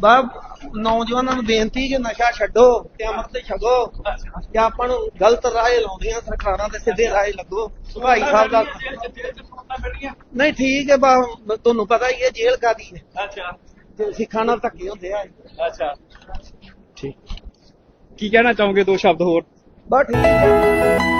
ਬਾ ਨੌਜਵਾਨਾਂ ਨੂੰ ਬੇਨਤੀ ਕਿ ਨਸ਼ਾ ਛੱਡੋ ਤੇ ਅੰਮ੍ਰਿਤ ਛਕੋ ਕਿ ਆਪਾਂ ਨੂੰ ਗਲਤ ਰਾਹੇ ਲਾਉਂਦੀਆਂ ਸਰਕਾਰਾਂ ਤੇ ਸਿੱਧੇ ਰਾਹੇ ਲੱਗੋ। ਭਾਈ ਸਾਹਿਬ ਦਾ ਨਹੀਂ ਠੀਕ ਹੈ ਬਾ ਤੁਹਾਨੂੰ ਪਤਾ ਹੀ ਹੈ ਜੇਲ੍ਹ ਕਾਦੀ ਹੈ। ਅੱਛਾ। ਤੇ ਸਿੱਖਾਂ ਨਾਲ ਧੱਕੇ ਹੁੰਦੇ ਆ। ਅੱਛਾ। ਠੀਕ। ਕੀ ਕਹਿਣਾ ਚਾਹੋਗੇ ਦੋ ਸ਼ਬਦ ਹੋਰ? ਬਾ ਠੀਕ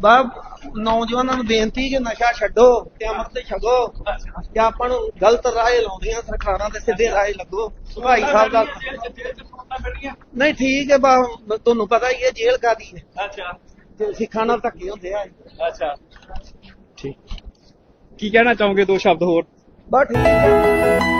ਬਾ ਨੌਜਵਾਨਾਂ ਨੂੰ ਬੇਨਤੀ ਕਿ ਨਸ਼ਾ ਛੱਡੋ ਤੇ ਅੰਮ੍ਰਿਤ ਛਕੋ ਕਿ ਆਪਾਂ ਨੂੰ ਗਲਤ ਰਾਹੇ ਲਾਉਂਦੀਆਂ ਸਰਕਾਰਾਂ ਤੇ ਸਿੱਧੇ ਰਾਹੇ ਲੱਗੋ। ਭਾਈ ਸਾਹਿਬ ਦਾ ਨਹੀਂ ਠੀਕ ਹੈ ਬਾ ਤੁਹਾਨੂੰ ਪਤਾ ਹੀ ਹੈ ਜੇਲ੍ਹ ਕਾਦੀ ਹੈ। ਅੱਛਾ। ਤੇ ਸਿੱਖਾਂ ਨਾਲ ਧੱਕੇ ਹੁੰਦੇ ਆ। ਅੱਛਾ। ਠੀਕ। ਕੀ ਕਹਿਣਾ ਚਾਹੋਗੇ ਦੋ ਸ਼ਬਦ ਹੋਰ? ਬਾ ਠੀਕ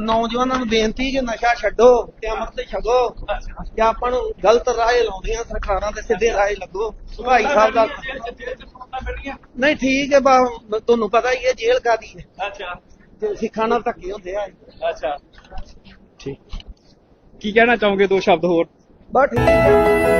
ਨੌਜਵਾਨਾਂ ਨੂੰ ਬੇਨਤੀ ਕਿ ਨਸ਼ਾ ਛੱਡੋ ਤੇ ਅੰਮ੍ਰਿਤ ਛਕੋ ਕਿ ਆਪਾਂ ਨੂੰ ਗਲਤ ਰਾਹੇ ਲਾਉਂਦੀਆਂ ਸਰਕਾਰਾਂ ਤੇ ਸਿੱਧੇ ਰਾਹੇ ਲੱਗੋ। ਭਾਈ ਸਾਹਿਬ ਦਾ ਨਹੀਂ ਠੀਕ ਹੈ ਬਾ ਤੁਹਾਨੂੰ ਪਤਾ ਹੀ ਹੈ ਜੇਲ੍ਹ ਕਾਦੀ ਹੈ। ਅੱਛਾ। ਤੇ ਸਿੱਖਾਂ ਨਾਲ ਧੱਕੇ ਹੁੰਦੇ ਆ। ਅੱਛਾ। ਠੀਕ। ਕੀ ਕਹਿਣਾ ਚਾਹੋਗੇ ਦੋ ਸ਼ਬਦ ਹੋਰ? ਬਾ ਠੀਕ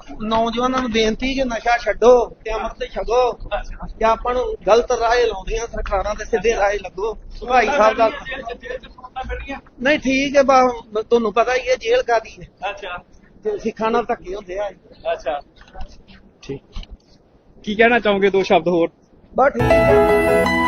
ਨੌਜਵਾਨਾਂ ਨੂੰ ਬੇਨਤੀ ਕਿ ਨਸ਼ਾ ਛੱਡੋ ਤੇ ਅੰਮ੍ਰਿਤ ਛਕੋ ਕਿ ਆਪਾਂ ਨੂੰ ਗਲਤ ਰਾਹੇ ਲਾਉਂਦੀਆਂ ਸਰਕਾਰਾਂ ਤੇ ਸਿੱਧੇ ਰਾਹੇ ਲੱਗੋ। ਭਾਈ ਸਾਹਿਬ ਦਾ ਨਹੀਂ ਠੀਕ ਹੈ ਬਾ ਤੁਹਾਨੂੰ ਪਤਾ ਹੀ ਹੈ ਜੇਲ੍ਹ ਕਾਦੀ ਹੈ। ਅੱਛਾ। ਤੇ ਸਿੱਖਾਂ ਨਾਲ ਧੱਕੇ ਹੁੰਦੇ ਆ। ਅੱਛਾ। ਠੀਕ। ਕੀ ਕਹਿਣਾ ਚਾਹੋਗੇ ਦੋ ਸ਼ਬਦ ਹੋਰ? ਬਾ ਠੀਕ ਹੈ।